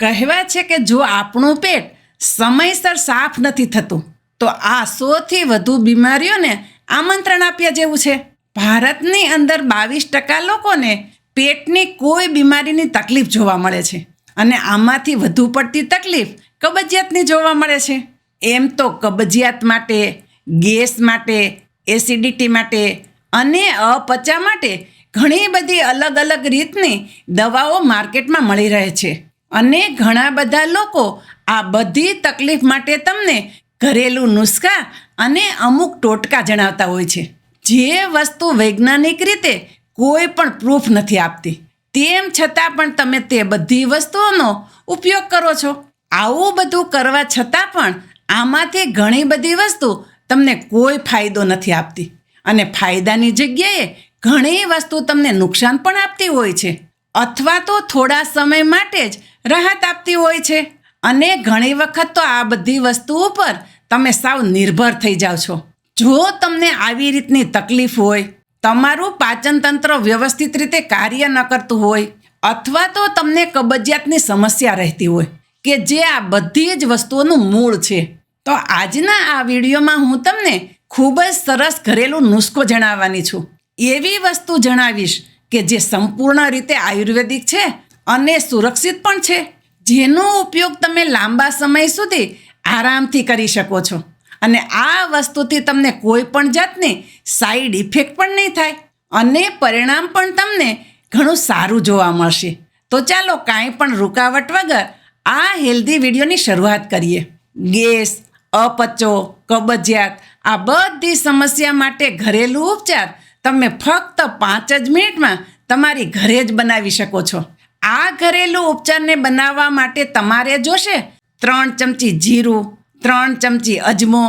કહેવાય છે કે જો આપણું પેટ સમયસર સાફ નથી થતું, તો આ સોથી વધુ બીમારીઓને આમંત્રણ આપ્યા જેવું છે. ભારતની અંદર બાવીસ ટકા લોકોને પેટની કોઈ બીમારીની તકલીફ જોવા મળે છે અને આમાંથી વધુ પડતી તકલીફ કબજિયાતની જોવા મળે છે. એમ તો કબજિયાત માટે, ગેસ માટે, એસિડિટી માટે અને અપચા માટે ઘણી બધી અલગ અલગ રીતની દવાઓ માર્કેટમાં મળી રહે છે. અને ઘણા બધા લોકો આ બધી તકલીફ માટે તમને ઘરેલું નુસ્ખા અને અમુક ટોટકા જણાવતા હોય છે. જે વસ્તુ વૈજ્ઞાનિક રીતે કોઈ પણ પ્રૂફ નથી આપતી. તેમ છતાં પણ તમે તે બધી વસ્તુઓનો ઉપયોગ કરો છો. આવું બધું કરવા છતાં પણ આમાંથી ઘણી બધી વસ્તુ તમને કોઈ ફાયદો નથી આપતી. અને ફાયદાની જગ્યાએ ઘણી વસ્તુ તમને નુકસાન પણ આપતી હોય છે. અથવા તો થોડા સમય માટે જ રાહત આપતી હોય છે. અને ઘણી વખત તો આ બધી વસ્તુ ઉપર તમે સાવ નિર્ભર થઈ જાઓ છો. જો તમને આવી રીતની તકલીફ હોય, તમારું પાચનતંત્ર વ્યવસ્થિત રીતે કાર્ય ન કરતું હોય, અથવા તો તમને કબજિયાતની સમસ્યા રહેતી હોય, કે જે આ બધી જ વસ્તુઓનું મૂળ છે, તો આજના આ વિડીયોમાં હું તમને ખૂબ જ સરસ ઘરેલું નુસ્ખો જણાવવાની છું. એવી વસ્તુ જણાવીશ કે જે સંપૂર્ણ રીતે આયુર્વેદિક છે અને સુરક્ષિત પણ છે. જેનો ઉપયોગ તમે લાંબા સમય સુધી આરામથી કરી શકો છો. અને આ વસ્તુથી તમને કોઈ પણ જાતની સાઈડ ઇફેક્ટ પણ નહીં થાય અને પરિણામ પણ તમને ઘણું સારું જોવા મળશે. તો ચાલો કાંઈ પણ રૂકાવટ વગર આ હેલ્ધી વિડીયોની શરૂઆત કરીએ. ગેસ, અપચો, કબજિયાત આ બધી સમસ્યા માટે ઘરેલું ઉપચાર તમે ફક્ત પાંચ જ મિનિટમાં તમારી ઘરે જ બનાવી શકો છો. આ ઘરેલું ઉપચારને બનાવવા માટે તમારે જોશે ત્રણ ચમચી જીરું, ત્રણ ચમચી અજમો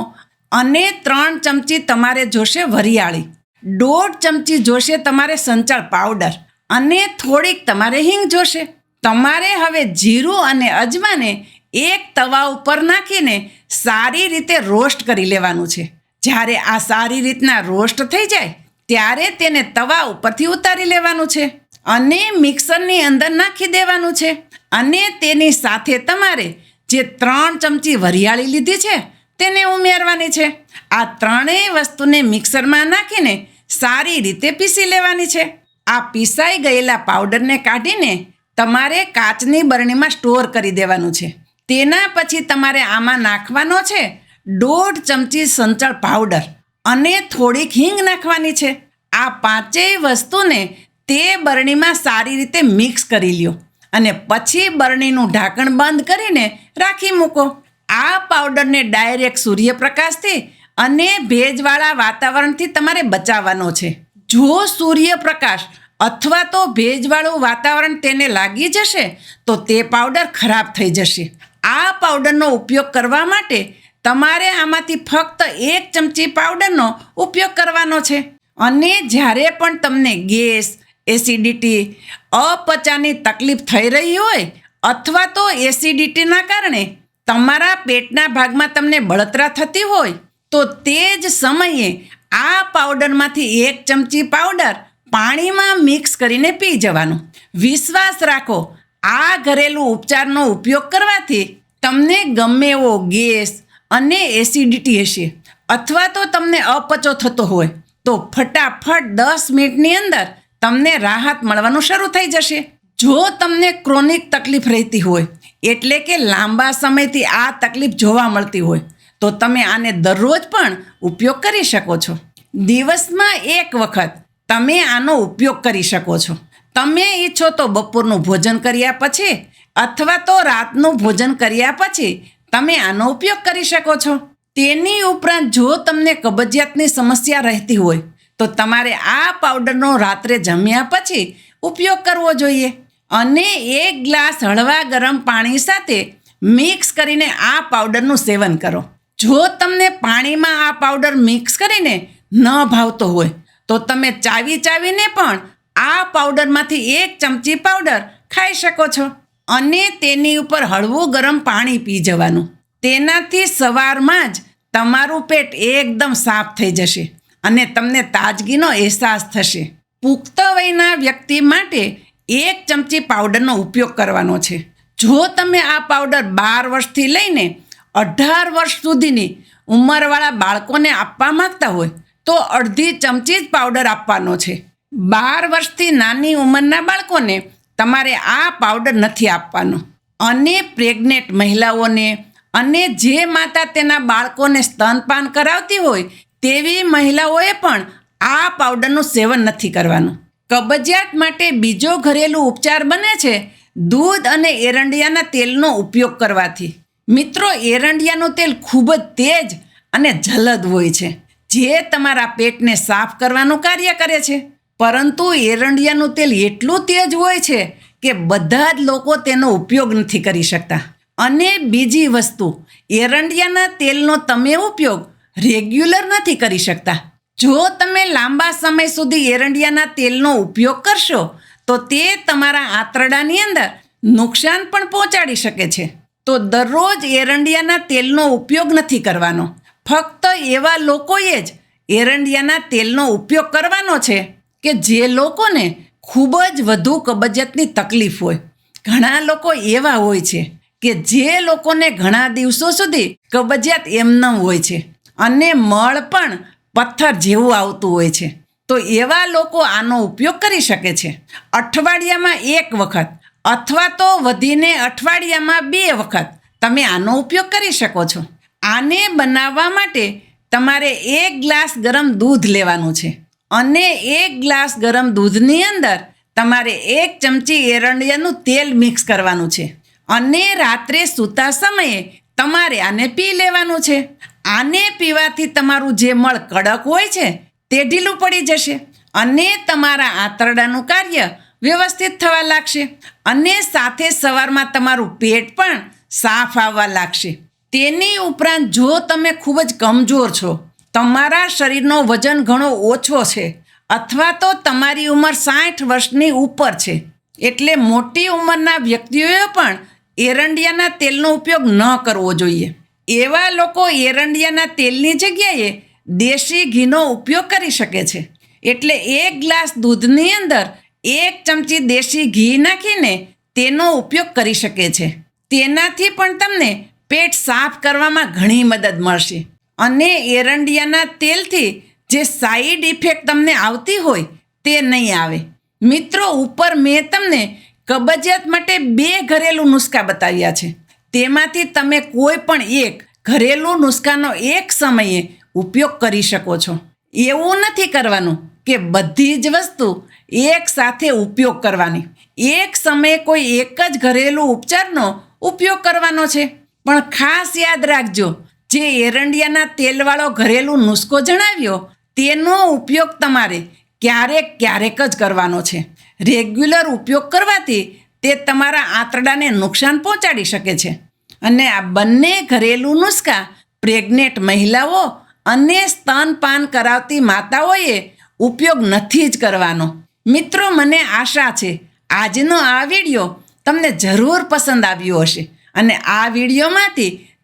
અને ત્રણ ચમચી તમારે જોશે વરિયાળી. દોઢ ચમચી જોશે તમારે સંચળ પાવડર અને થોડીક તમારે હિંગ જોશે. તમારે હવે જીરું અને અજમાને એક તવા ઉપર નાખીને સારી રીતે રોસ્ટ કરી લેવાનું છે. જ્યારે આ સારી રીતના રોસ્ટ થઈ જાય ત્યારે તેને તવા ઉપરથી ઉતારી લેવાનું છે અને મિક્સરની અંદર નાખી દેવાનું છે અને તેની સાથે તમારે જે ત્રણ ચમચી વરિયાળી લીધી છે તેને ઉમેરવાની છે. આ ત્રણેય વસ્તુને મિક્સરમાં નાખીને સારી રીતે પીસી લેવાની છે. આ પીસાઈ ગયેલા પાવડરને કાઢીને તમારે કાચની બરણીમાં સ્ટોર કરી દેવાનું છે. તેના પછી તમારે આમાં નાખવાનો છે દોઢ ચમચી સંચળ પાવડર. અને થોડીક હિંગ નાખવાની છે. આ પાંચેય વસ્તુને તે બરણીમાં સારી રીતે મિક્સ કરી લ્યો અને પછી બરણીનું ઢાંકણ બંધ કરીને રાખી મૂકો. આ પાવડરને ડાયરેક્ટ સૂર્યપ્રકાશથી અને ભેજવાળા વાતાવરણથી તમારે બચાવવાનો છે. જો સૂર્યપ્રકાશ અથવા તો ભેજવાળું વાતાવરણ તેને લાગી જશે, તો તે પાવડર ખરાબ થઈ જશે. આ પાવડરનો ઉપયોગ કરવા માટે તમારે આમાંથી ફક્ત એક ચમચી પાવડરનો ઉપયોગ કરવાનો છે. અને જ્યારે પણ તમને ગેસ, એસિડિટી અપચાની તકલીફ થઈ રહી હોય અથવા તો એસિડિટીના કારણે તમારા પેટના ભાગમાં તમને બળતરા થતી હોય, તો તે જ સમયે આ પાવડરમાંથી એક ચમચી પાવડર પાણીમાં મિક્સ કરીને પી જવાનું. વિશ્વાસ રાખો, આ ઘરેલું ઉપચારનો ઉપયોગ કરવાથી તમને ગમે એવો ગેસ અને એસિડિટી હશે. અથવા તો તમને અપચો થતો હોય. તો ફટાફટ દસ મિનિટની અંદર તમને રાહત મળવાનું શરૂ થઈ જશે. જો તમને ક્રોનિક તકલીફ રહેતી હોય, એટલે કે લાંબા સમયથી આ તકલીફ જોવા મળતી હોય, તો તમે આને દરરોજ પણ ઉપયોગ કરી શકો છો. દિવસમાં એક વખત તમે આનો ઉપયોગ કરી શકો છો. તમે ઈચ્છો તો બપોરનું ભોજન કર્યા પછી, અથવા તો રાતનું ભોજન કર્યા પછી તમે આનો ઉપયોગ કરી શકો છો? તેની ઉપરાંત જો તમને કબજિયાતની સમસ્યા રહેતી હોય, તો તમારે આ પાવડરનો રાત્રે જમ્યા પછી ઉપયોગ કરવો જોઈએ અને એક ગ્લાસ હળવા ગરમ પાણી સાથે મિક્સ કરીને આ પાવડરનું સેવન કરો. જો તમને પાણીમાં આ પાવડર મિક્સ કરીને ન ભાવતો હોય, તો તમે ચાવી ચાવીને પણ આ પાવડરમાંથી એક ચમચી પાવડર ખાઈ શકો છો. અને તેની ઉપર હળવું ગરમ પાણી પી જવાનું. તેનાથી સવારમાં જ તમારું પેટ એકદમ સાફ થઈ જશે અને તમને તાજગીનો અહેસાસ થશે. પુખ્ત વયના વ્યક્તિ માટે એક ચમચી પાવડરનો ઉપયોગ કરવાનો છે. જો તમે આ પાવડર બાર વર્ષથી લઈને અઢાર વર્ષ સુધીની ઉંમરવાળા બાળકોને આપવા માંગતા હોય, તો અડધી ચમચી જ પાવડર આપવાનો છે. બાર વર્ષથી નાની ઉંમરના બાળકોને તમારે આ પાવડર નથી આપવાનો. અને પ્રેગ્નેન્ટ મહિલાઓને અને જે માતા તેના બાળકોને સ્તનપાન કરાવતી હોય, તેવી મહિલાઓએ પણ આ પાવડરનું સેવન નથી કરવાનું. કબજિયાત માટે બીજો ઘરેલું ઉપચાર બને છે દૂધ અને એરંડિયાના તેલનો ઉપયોગ કરવાથી. મિત્રો, એરંડિયાનું તેલ ખૂબ જ તેજ અને જલદ હોય છે. જે તમારા પેટને સાફ કરવાનું કાર્ય કરે છે. પરંતુ એરંડિયાનું તેલ એટલું તેજ હોય છે કે બધા જ લોકો તેનો ઉપયોગ નથી કરી શકતા. અને બીજી વસ્તુ, એરંડિયાના તેલનો તમે ઉપયોગ રેગ્યુલર નથી કરી શકતા. જો તમે લાંબા સમય સુધી એરંડિયાના તેલનો ઉપયોગ કરશો, તો તે તમારા આંતરડાની અંદર નુકસાન પણ પહોંચાડી શકે છે. તો દરરોજ એરંડિયાના તેલનો ઉપયોગ નથી કરવાનો. ફક્ત એવા લોકોએ જ એરંડિયાના તેલનો ઉપયોગ કરવાનો છે કે જે લોકોને ખૂબ જ વધુ કબજિયાતની તકલીફ હોય. ઘણા લોકો એવા હોય છે કે જે લોકોને ઘણા દિવસો સુધી કબજિયાત એમનેમ હોય છે અને મળ પણ પથ્થર જેવું આવતું હોય છે. તો એવા લોકો આનો ઉપયોગ કરી શકે છે. અઠવાડિયામાં એક વખત અથવા તો વધીને અઠવાડિયામાં બે વખત તમે આનો ઉપયોગ કરી શકો છો. આને બનાવવા માટે તમારે એક ગ્લાસ ગરમ દૂધ લેવાનું છે. અને એક ગ્લાસ ગરમ દૂધની અંદર તમારે એક ચમચી એરંડિયાનું તેલ મિક્સ કરવાનું છે. અને રાત્રે સૂતા સમયે તમારે આને પી લેવાનું છે. આને પીવાથી તમારું જે મળ કડક હોય છે તે ઢીલું પડી જશે અને તમારા આંતરડાનું કાર્ય વ્યવસ્થિત થવા લાગશે અને સાથે સવારમાં તમારું પેટ પણ સાફ આવવા લાગશે. તેની ઉપરાંત જો તમે ખૂબ જ કમજોર છો તમારા શરીરનો વજન ઘણો ઓછો છે અથવા તો તમારી ઉંમર સાઠ વર્ષની ઉપર છે. એટલે મોટી ઉંમરના વ્યક્તિઓએ પણ એરંડિયાના તેલનો ઉપયોગ ન કરવો જોઈએ. એવા લોકો એરંડિયાના તેલની જગ્યાએ દેશી ઘીનો ઉપયોગ કરી શકે છે. એટલે એક ગ્લાસ દૂધની અંદર એક ચમચી દેશી ઘી નાખીને તેનો ઉપયોગ કરી શકે છે. તેનાથી પણ તમને પેટ સાફ કરવામાં ઘણી મદદ મળશે. અને એરંડિયાના તેલથી જે સાઈડ ઇફેક્ટ તમને આવતી હોય તે નહીં આવે. મિત્રો, ઉપર મેં તમને કબજિયાત માટે બે ઘરેલું નુસ્ખા બતાવ્યા છે. તેમાંથી તમે કોઈ પણ એક ઘરેલું નુસ્ખાનો એક સમયે ઉપયોગ કરી શકો છો. એવું નથી કરવાનું કે બધી જ વસ્તુ એક સાથે ઉપયોગ કરવાની. એક સમયે કોઈ એક જ ઘરેલું ઉપચારનો ઉપયોગ કરવાનો છે. પણ ખાસ યાદ રાખજો જે એરંડિયાના તેલવાળો ઘરેલું નુસ્ખો જણાવ્યો, તેનો ઉપયોગ તમારે ક્યારેક ક્યારેક જ કરવાનો છે. રેગ્યુલર ઉપયોગ કરવાથી તે તમારા આંતરડાને નુકસાન પહોંચાડી શકે છે. અને આ બંને ઘરેલું નુસ્ખા પ્રેગ્નેન્ટ મહિલાઓ અને સ્તનપાન કરાવતી માતાઓએ ઉપયોગ નથી જ કરવાનો. મિત્રો, મને આશા છે, આજનો આ વીડિયો તમને જરૂર પસંદ આવ્યો હશે. અને આ વિડીયોમાંથી